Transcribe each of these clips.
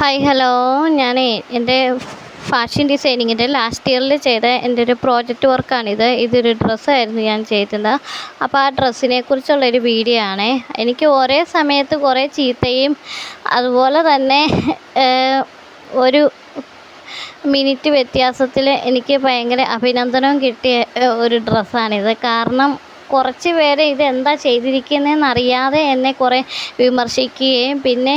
Hi hello ഞാൻ എന്റെ fashion ഡിസൈനിങ്ങിന്റെ last ഇയറിൽ ചെയ്ത എന്റെ ഒരു പ്രോജക്റ്റ് വർക്കാണിത് ഇതൊരു ഡ്രസ്സായിരുന്നു ഞാൻ ചെയ്തത് അപ്പോൾ ആ ഡ്രസ്സിനെ കുറിച്ചുള്ളൊരു വീഡിയോ ആണ്. എനിക്ക് ഒരേ സമയത്ത് കുറേ ചീത്തയും അതുപോലെ തന്നെ ഒരു മിനിറ്റ് വ്യത്യാസത്തിൽ എനിക്ക് ഭയങ്കര അഭിനന്ദനവും കിട്ടിയ ഒരു ഡ്രസ്സാണിത് കാരണം കുറച്ച് പേര് ഇതെന്താ ചെയ്തിരിക്കുന്നതെന്ന് അറിയാതെ എന്നെ കുറേ വിമർശിക്കുകയും പിന്നെ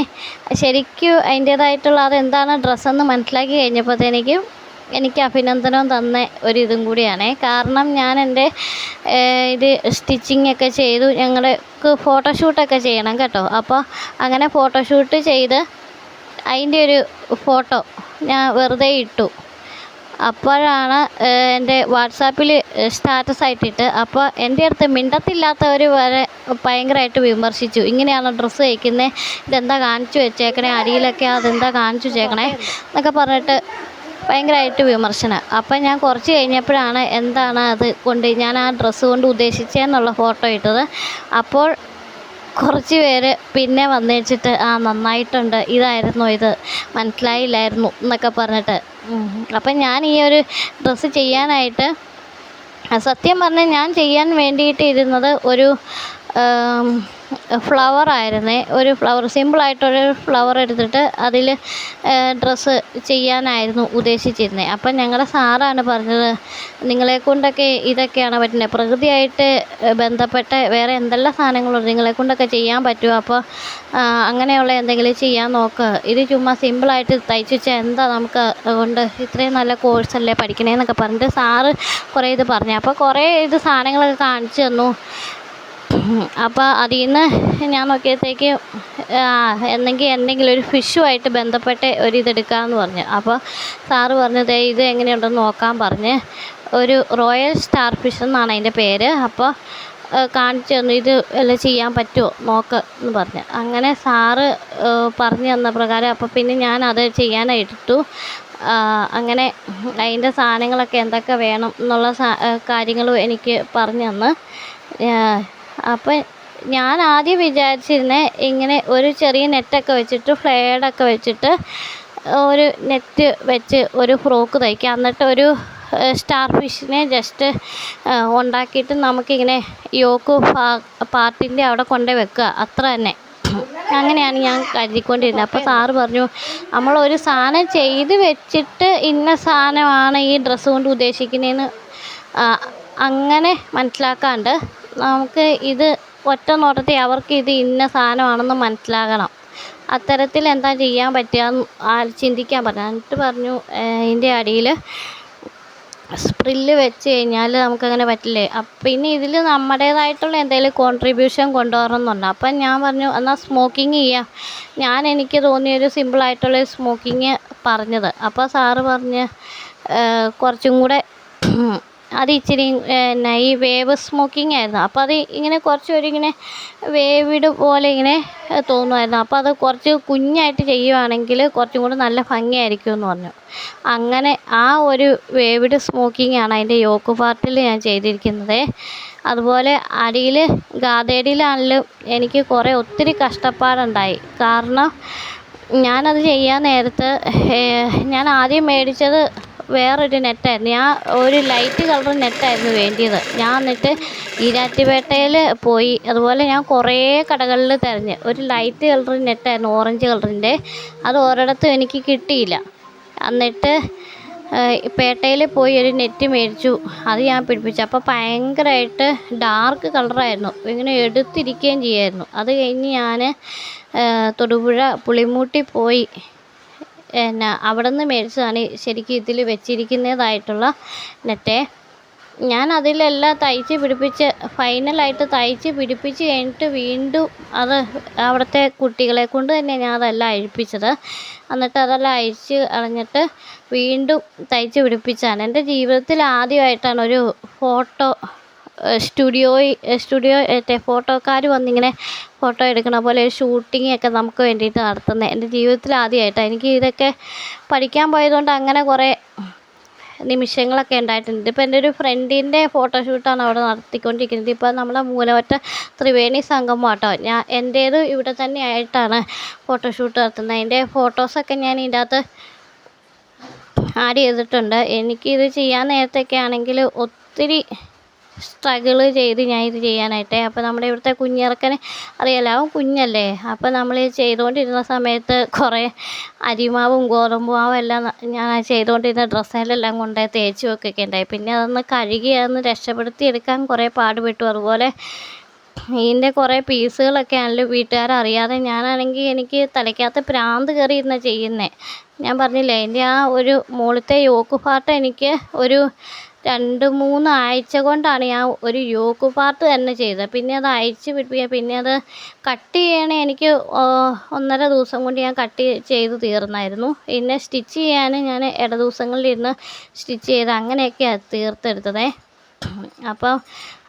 ശരിക്കും അതിന്റേതായിട്ടുള്ള അതെന്താണ് ഡ്രസ്സെന്ന് മനസ്സിലാക്കി കഴിഞ്ഞപ്പോഴത്തേക്കും എനിക്ക് അഭിനന്ദനം തന്ന ഒരിതും കൂടിയാണ്. കാരണം ഞാൻ എന്റെ ഇത് സ്റ്റിച്ചിങ് ഒക്കെ ചെയ്തു. ഞങ്ങൾക്ക് ഫോട്ടോഷൂട്ടൊക്കെ ചെയ്യണം കേട്ടോ. അപ്പോൾ അങ്ങനെ ഫോട്ടോഷൂട്ട് ചെയ്ത് അതിന്റെ ഒരു ഫോട്ടോ ഞാൻ വെറുതെ ഇട്ടു. അപ്പോഴാണ് എന്റെ വാട്സാപ്പിൽ സ്റ്റാറ്റസ് ആയിട്ടിട്ട്. അപ്പോൾ എന്റെ അടുത്ത് മിണ്ടത്തില്ലാത്തവർ വരെ ഭയങ്കരമായിട്ട് വിമർശിച്ചു. ഇങ്ങനെയാണ് ഡ്രസ്സ് തയ്ക്കുന്നത് ഇതെന്താ കാണിച്ചു വെച്ചേക്കണേ? അരിയിലൊക്കെ അതെന്താ കാണിച്ചു വെച്ചേക്കണേ? എന്നൊക്കെ പറഞ്ഞിട്ട് ഭയങ്കരമായിട്ട് വിമർശനം. അപ്പം ഞാൻ കുറച്ച് കഴിഞ്ഞപ്പോഴാണ് എന്താണ് അത് കൊണ്ട് ഞാൻ ആ ഡ്രസ്സ് കൊണ്ട് ഉദ്ദേശിച്ചതെന്നുള്ള ഫോട്ടോ ഇട്ടത്. അപ്പോൾ കുറച്ച് പേര് പിന്നെ വന്നേച്ചിട്ട് ആ നന്നായിട്ടുണ്ട്. ഇതായിരുന്നു ഇത്. മനസ്സിലായില്ലായിരുന്നു എന്നൊക്കെ പറഞ്ഞിട്ട്. അപ്പം ഞാൻ ഈ ഒരു ഡ്രസ്സ് ചെയ്യാനായിട്ട് സത്യം പറഞ്ഞാൽ ഞാൻ ചെയ്യാൻ വേണ്ടിയിട്ട് ഇരുന്നത് ഒരു ഫ്ലവർ ആയിരുന്നേ. ഒരു ഫ്ലവർ സിമ്പിളായിട്ടൊരു ഫ്ലവർ എടുത്തിട്ട് അതിൽ ഡ്രസ്സ് ചെയ്യാനായിരുന്നു ഉദ്ദേശിച്ചിരുന്നത് അപ്പം ഞങ്ങളുടെ സാറാണ് പറഞ്ഞത് നിങ്ങളെ കൊണ്ടൊക്കെ ഇതൊക്കെയാണ് പറ്റുന്നത് പ്രകൃതിയായിട്ട് ബന്ധപ്പെട്ട് വേറെ എന്തെല്ലാം സാധനങ്ങളുണ്ട് നിങ്ങളെ കൊണ്ടൊക്കെ ചെയ്യാൻ പറ്റുമോ? അപ്പോൾ അങ്ങനെയുള്ള എന്തെങ്കിലും ചെയ്യാൻ നോക്കുക ഇത് ചുമ്മാ സിമ്പിളായിട്ട് തയ്ച്ച് വെച്ചാൽ എന്താ നമുക്ക് കൊണ്ട് ഇത്രയും നല്ല കോഴ്സല്ലേ പഠിക്കണേന്നൊക്കെ പറഞ്ഞിട്ട് സാറ് കുറേ ഇത് പറഞ്ഞു. അപ്പോൾ കുറേ ഇത് സാധനങ്ങളൊക്കെ കാണിച്ചു തന്നു. അപ്പോൾ അതിൽ നിന്ന് ഞാൻ നോക്കിയപ്പോഴത്തേക്ക് എന്നെങ്കിൽ എന്തെങ്കിലും ഒരു ഫിഷുമായിട്ട് ബന്ധപ്പെട്ട് ഒരു ഇതെടുക്കാമെന്ന് പറഞ്ഞു. അപ്പോൾ സാറ് പറഞ്ഞു ദേ ഇത് എങ്ങനെയുണ്ടെന്ന് നോക്കാൻ പറഞ്ഞ് ഒരു റോയൽ സ്റ്റാർ ഫിഷ് എന്നാണ് അതിന്റെ പേര്. അപ്പോൾ കാണിച്ചു തന്നു. ഇത് എല്ലാം ചെയ്യാൻ പറ്റുമോ? നോക്ക് എന്ന് പറഞ്ഞ്. അങ്ങനെ സാറ് പറഞ്ഞു തന്ന പ്രകാരം അപ്പോൾ പിന്നെ ഞാൻ അത് ചെയ്യാനായിട്ടു അങ്ങനെ അതിന്റെ സാധനങ്ങളൊക്കെ എന്തൊക്കെ വേണം എന്നുള്ള കാര്യങ്ങളും എനിക്ക് പറഞ്ഞു തന്ന്. അപ്പം ഞാൻ ആദ്യം വിചാരിച്ചിരുന്നത് ഇങ്ങനെ ഒരു ചെറിയ നെറ്റൊക്കെ വെച്ചിട്ട് ഫ്ലേഡൊക്കെ വെച്ചിട്ട് ഒരു നെറ്റ് വെച്ച് ഒരു ഫ്രോക്ക് തയ്ക്കാം. എന്നിട്ട് ഒരു സ്റ്റാർ ഫിഷിനെ ജസ്റ്റ് ഉണ്ടാക്കിയിട്ട് നമുക്കിങ്ങനെ യോക്ക് പാ പാർട്ടിന്റെ അവിടെ കൊണ്ടേ വെക്കുക. അത്ര തന്നെ. അങ്ങനെയാണ് ഞാൻ കരുതിക്കൊണ്ടിരുന്നത് അപ്പോൾ സാറ് പറഞ്ഞു നമ്മളൊരു സാധനം ചെയ്ത് വെച്ചിട്ട് ഇന്ന സാധനമാണ് ഈ ഡ്രസ്സ് കൊണ്ട് ഉദ്ദേശിക്കുന്നതെന്ന് അങ്ങനെ മനസ്സിലാക്കാണ്ട് നമുക്ക് ഇത് ഒറ്റ നോട്ടത്തിൽ അവർക്ക് ഇത് ഇന്ന സാധനമാണെന്ന് മനസ്സിലാകണം. അത്തരത്തിൽ എന്താ ചെയ്യാൻ പറ്റുക ആ ചിന്തിക്കാൻ പറഞ്ഞു എന്നിട്ട് പറഞ്ഞു ഇതിന്റെ അടിയിൽ സ്പ്രില്ല് വെച്ച് കഴിഞ്ഞാൽ നമുക്കങ്ങനെ പറ്റില്ലേ? പിന്നെ ഇതിൽ നമ്മുടേതായിട്ടുള്ള എന്തെങ്കിലും കോൺട്രിബ്യൂഷൻ കൊണ്ടുവരണമെന്നുണ്ട്. അപ്പം ഞാൻ പറഞ്ഞു എന്നാൽ സ്മോക്കിങ് ചെയ്യാം. ഞാൻ എനിക്ക് തോന്നിയൊരു സിമ്പിളായിട്ടുള്ള സ്മോക്കിങ് പറഞ്ഞത്. അപ്പോൾ സാറ് പറഞ്ഞ് കുറച്ചും കൂടെ അത് ഇച്ചിരി പിന്നെ ഈ വേവ് സ്മോക്കിംഗ് ആയിരുന്നു. അപ്പോൾ അത് ഇങ്ങനെ കുറച്ചൊരു ഇങ്ങനെ വേവിഡ് പോലെ ഇങ്ങനെ തോന്നുമായിരുന്നു. അപ്പോൾ അത് കുറച്ച് കുഞ്ഞായിട്ട് ചെയ്യുവാണെങ്കിൽ കുറച്ചും കൂടെ നല്ല ഭംഗിയായിരിക്കും എന്ന് പറഞ്ഞു. അങ്ങനെ ആ ഒരു വേവിഡ് സ്മോക്കിംഗ് ആണ് അതിന്റെ യോക്ക് പാർട്ടിൽ ഞാൻ ചെയ്തിരിക്കുന്നത്. അതുപോലെ അടിയിൽ ഗാതേടിയിലാണെങ്കിലും എനിക്ക് കുറേ ഒത്തിരി കഷ്ടപ്പാടുണ്ടായി. കാരണം ഞാനത് ചെയ്യാൻ നേരത്ത് ഞാൻ ആദ്യം മേടിച്ചത് വേറൊരു നെറ്റായിരുന്നു. ഞാൻ ഒരു ലൈറ്റ് കളർ നെറ്റായിരുന്നു വേണ്ടിയത്. ഞാൻ എന്നിട്ട് ഈരാറ്റുപേട്ടയിൽ പോയി. അതുപോലെ ഞാൻ കുറേ കടകളിൽ തിരഞ്ഞ്. ഒരു ലൈറ്റ് കളർ നെറ്റായിരുന്നു ഓറഞ്ച് കളറിന്റെ അത് ഒരിടത്തും എനിക്ക് കിട്ടിയില്ല. എന്നിട്ട് പേട്ടയിൽ പോയി ഒരു നെറ്റ് മേടിച്ചു. അത് ഞാൻ പിടിപ്പിച്ചു. അപ്പോൾ ഭയങ്കരമായിട്ട് ഡാർക്ക് കളറായിരുന്നു ഇങ്ങനെ എടുത്തിരിക്കുകയും ചെയ്യായിരുന്നു. അത് കഴിഞ്ഞ് ഞാൻ തൊടുപുഴ പുളിമൂട്ടി പോയി. പിന്നെ അവിടെ നിന്ന് മേടിച്ചതാണ് ശരിക്കും ഇതിൽ വെച്ചിരിക്കുന്നതായിട്ടുള്ള നെറ്റേ. ഞാൻ അതിലെല്ലാം തയ്ച്ച് പിടിപ്പിച്ച് ഫൈനലായിട്ട് തയ്ച്ച് പിടിപ്പിച്ച് കഴിഞ്ഞിട്ട് വീണ്ടും അത് അവിടുത്തെ കുട്ടികളെ കൊണ്ട് തന്നെ ഞാൻ അതെല്ലാം അഴിപ്പിച്ചത്. എന്നിട്ട് അതെല്ലാം അഴിച്ച് കളഞ്ഞിട്ട് വീണ്ടും തയ്ച്ച് പിടിപ്പിച്ചാണ് എന്റെ ജീവിതത്തിൽ ആദ്യമായിട്ടാണ് ഒരു ഫോട്ടോ സ്റ്റുഡിയോയിൽ സ്റ്റുഡിയോ മറ്റേ ഫോട്ടോക്കാർ വന്നിങ്ങനെ ഫോട്ടോ എടുക്കണ പോലെ ഒരു ഷൂട്ടിംഗ് ഒക്കെ നമുക്ക് വേണ്ടിയിട്ട് നടത്തുന്നത് എന്റെ ജീവിതത്തിൽ ആദ്യമായിട്ടാണ് എനിക്ക് ഇതൊക്കെ പഠിക്കാൻ പോയതുകൊണ്ട് അങ്ങനെ കുറേ നിമിഷങ്ങളൊക്കെ ഉണ്ടായിട്ടുണ്ട്. ഇപ്പോൾ എന്റെ ഒരു ഫ്രണ്ടിന്റെ ഫോട്ടോഷൂട്ടാണ് അവിടെ നടത്തിക്കൊണ്ടിരിക്കുന്നത്. ഇപ്പോൾ നമ്മളെ മൂലമറ്റ ത്രിവേണി സംഗമം കേട്ടോ ഞാൻ എന്റേത് ഇവിടെ തന്നെ ആയിട്ടാണ് ഫോട്ടോഷൂട്ട് നടത്തുന്നത് അതിന്റെ ഫോട്ടോസൊക്കെ ഞാൻ ഇതിന്റെ അകത്ത് ആഡ് ചെയ്തിട്ടുണ്ട്. എനിക്കിത് ചെയ്യാൻ നേരത്തൊക്കെ ആണെങ്കിൽ ഒത്തിരി സ്ട്രഗിൾ ചെയ്ത് ഞാൻ ഇത് ചെയ്യാനായിട്ട്. അപ്പോൾ നമ്മുടെ ഇവിടുത്തെ കുഞ്ഞിറക്കനെ അറിയാലോ അവൻ കുഞ്ഞല്ലേ. അപ്പോൾ നമ്മൾ ചെയ്തുകൊണ്ടിരുന്ന സമയത്ത് കുറേ അരിമാവും ഗോതമ്പ് മാവും എല്ലാം ഞാൻ ചെയ്തുകൊണ്ടിരുന്ന ഡ്രസ്സിലെല്ലാം കൊണ്ടുപോയി തേച്ച് വെക്കുകയൊക്കെ ഉണ്ടായി. പിന്നെ അതൊന്ന് കഴുകി അതൊന്ന് രക്ഷപ്പെടുത്തി എടുക്കാൻ കുറേ പാടുപെട്ടു. അതുപോലെ ഇതിന്റെ കുറേ പീസുകളൊക്കെ ആണല്ലോ വീട്ടുകാരറിയാതെ. ഞാനാണെങ്കിൽ എനിക്ക് തലയ്ക്കകത്ത് പ്രാന്ത് കയറി ഇരുന്ന ചെയ്യുന്നത് ഞാൻ പറഞ്ഞില്ലേ എന്റെ ആ ഒരു മുകളിലത്തെ യോക്ക് പാർട്ട് എനിക്ക് ഒരു രണ്ട് മൂന്ന് ആഴ്ച കൊണ്ടാണ് ഞാൻ ഒരു യോക്ക് പാർട്ട് തന്നെ ചെയ്തത്. പിന്നെ അത് അഴിച്ച് പിടിപ്പിക്കുക പിന്നെ അത് കട്ട് ചെയ്യണേ എനിക്ക് ഒന്നര ദിവസം കൊണ്ട് ഞാൻ കട്ട് ചെയ്ത് തീർന്നായിരുന്നു. പിന്നെ സ്റ്റിച്ച് ചെയ്യാൻ ഞാൻ ഇട ദിവസങ്ങളിലിരുന്ന് സ്റ്റിച്ച് ചെയ്ത് അങ്ങനെയൊക്കെയാണ് തീർത്തെടുത്തതേ. അപ്പോൾ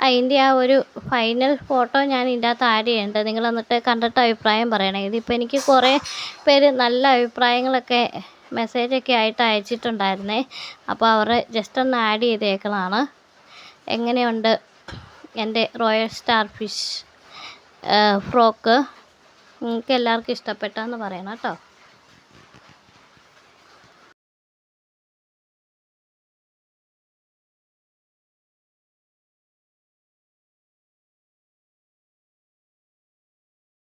അതിന്റെ ആ ഒരു ഫൈനൽ ഫോട്ടോ ഞാൻ ഇതിന്റെ അകത്ത് ആഡ് ചെയ്യേണ്ടത് നിങ്ങൾ എന്നിട്ട് കണ്ടിട്ട് അഭിപ്രായം പറയണേ. ഇതിപ്പോൾ എനിക്ക് കുറേ പേര് നല്ല അഭിപ്രായങ്ങളൊക്കെ മെസ്സേജൊക്കെ ആയിട്ട് അയച്ചിട്ടുണ്ടായിരുന്നേ. അപ്പോൾ അവർ ജസ്റ്റ് ഒന്ന് ആഡ് ചെയ്തേക്കണതാണ്. എങ്ങനെയുണ്ട് എന്റെ റോയൽ സ്റ്റാർ ഫിഷ് ഫ്രോക്ക്? നിങ്ങൾക്ക് എല്ലാവർക്കും ഇഷ്ടപ്പെട്ടെന്ന് പറയണം കേട്ടോ.